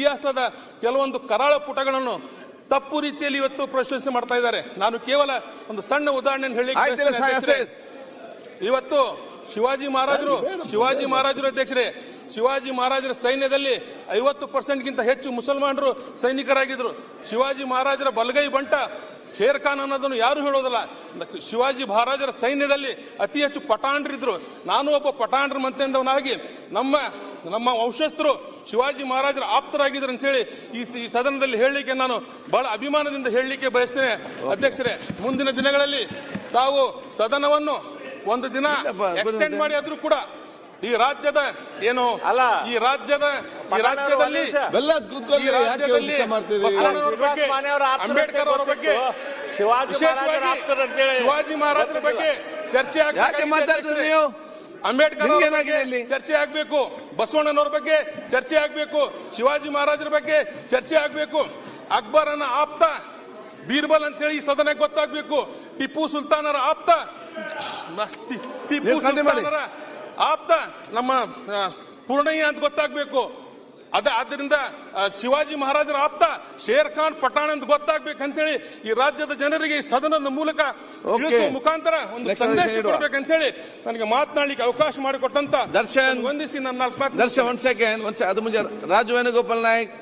ಇತಿಹಾಸದ ಕೆಲವೊಂದು ಕರಾಳ ಪುಟಗಳನ್ನು ತಪ್ಪು ರೀತಿಯಲ್ಲಿ ಇವತ್ತು ಪ್ರಶಸ್ತಿ ಮಾಡ್ತಾ ಇದ್ದಾರೆ. ನಾನು ಕೇವಲ ಒಂದು ಸಣ್ಣ ಉದಾಹರಣೆ ಹೇಳಿ. ಇವತ್ತು ಶಿವಾಜಿ ಮಹಾರಾಜರು ಶಿವಾಜಿ ಮಹಾರಾಜರು ಅಧ್ಯಕ್ಷರೇ ಶಿವಾಜಿ ಮಹಾರಾಜರ ಸೈನ್ಯದಲ್ಲಿ ಐವತ್ತು ಪರ್ಸೆಂಟ್ಗಿಂತ ಹೆಚ್ಚು ಮುಸಲ್ಮಾನರು ಸೈನಿಕರಾಗಿದ್ರು. ಶಿವಾಜಿ ಮಹಾರಾಜರ ಬಲಗೈ ಬಂಟ ಶೇರ್ ಖಾನ್ ಅನ್ನೋದನ್ನು ಯಾರು ಹೇಳೋದಿಲ್ಲ. ಶಿವಾಜಿ ಮಹಾರಾಜರ ಸೈನ್ಯದಲ್ಲಿ ಅತಿ ಹೆಚ್ಚು ಪಟಾಂಡ್ರಿದ್ರು ನಾನು ಒಬ್ಬ ಪಟಾಂಡ್ರ ಮಂತೆಂದವನಾಗಿ ನಮ್ಮ ನಮ್ಮ ವಂಶಸ್ಥರು ಶಿವಾಜಿ ಮಹಾರಾಜರ ಆಪ್ತರಾಗಿದ್ದರು ಅಂತ ಹೇಳಿ ಈ ಸದನದಲ್ಲಿ ಹೇಳಲಿಕ್ಕೆ ನಾನು ಬಹಳ ಅಭಿಮಾನದಿಂದ ಹೇಳಲಿಕ್ಕೆ ಬಯಸ್ತೇನೆ. ಅಧ್ಯಕ್ಷರೇ ಮುಂದಿನ ದಿನಗಳಲ್ಲಿ ತಾವು ಸದನವನ್ನು ಒಂದು ದಿನ ಎಕ್ಸ್ಟೆಂಡ್ ಮಾಡಿ ಆದ್ರೂ ಕೂಡ ಈ ರಾಜ್ಯದ ಏನು ಅಲ್ಲ. ಈ ರಾಜ್ಯದ ಈ ರಾಜ್ಯದಲ್ಲಿ ಈ ರಾಜ್ಯದಲ್ಲಿ ಅಂಬೇಡ್ಕರ್ ಅವರ ಬಗ್ಗೆ. ಶಿವಾಜಿ ಶಿವಾಜಿ ಮಹಾರಾಜರ ಬಗ್ಗೆ ಚರ್ಚೆ ನೀವು? ಅಂಬೇಡ್ಕರ್ ನಿಮ್ಗೆ ಅವರ ಬಗ್ಗೆ ಏನಾಗಿದೆ ಇಲ್ಲಿ? ಚರ್ಚೆ ಆಗ್ಬೇಕು. ಬಸವಣ್ಣನವರ ಬಗ್ಗೆ ಚರ್ಚೆ ಆಗ್ಬೇಕು ಶಿವಾಜಿ ಮಹಾರಾಜರ ಬಗ್ಗೆ ಚರ್ಚೆ ಆಗ್ಬೇಕು. ಅಕ್ಬರನ ಆಪ್ತ ಬೀರ್ಬಲ್ ಅಂತೇಳಿ ಈ ಸದನಕ್ಕೆ ಗೊತ್ತಾಗ್ಬೇಕು. ಟಿಪ್ಪು ಸುಲ್ತಾನರ ಆಪ್ತ ಟಿಪ್ಪು ಸುಲ್ತಾನರ ಆಪ್ತ ನಮ್ಮ ಪೂರ್ಣಯ್ಯ ಅಂತ ಗೊತ್ತಾಗ್ಬೇಕು. ಅದ ಆದ್ದರಿಂದ ಶಿವಾಜಿ ಮಹಾರಾಜರ ಆಪ್ತ ಶೇರ್ ಖಾನ್ ಪಠಾಣ್ ಅಂತ ಗೊತ್ತಾಗ್ಬೇಕಂತೇಳಿ ಈ ರಾಜ್ಯದ ಜನರಿಗೆ ಈ ಸದನದ ಮೂಲಕ. ಮುಖಾಂತರ ಒಂದು ಸಂದೇಶ ಕೊಡ್ಬೇಕಂತ ಹೇಳಿ ನನಗೆ ಮಾತನಾಡಲಿಕ್ಕೆ ಅವಕಾಶ ಮಾಡಿಕೊಟ್ಟಂತ ದರ್ಶನ್. ವಂದಿಸಿ ನನ್ನ ದರ್ಶನ್ ಒಂದ್ ಸೆಕೆಂಡ್ ಒಂದ್ ಅದು ಮುಂಜಾನೆ ರಾಜು ವೇಣುಗೋಪಾಲ್ ನಾಯ್ಕ್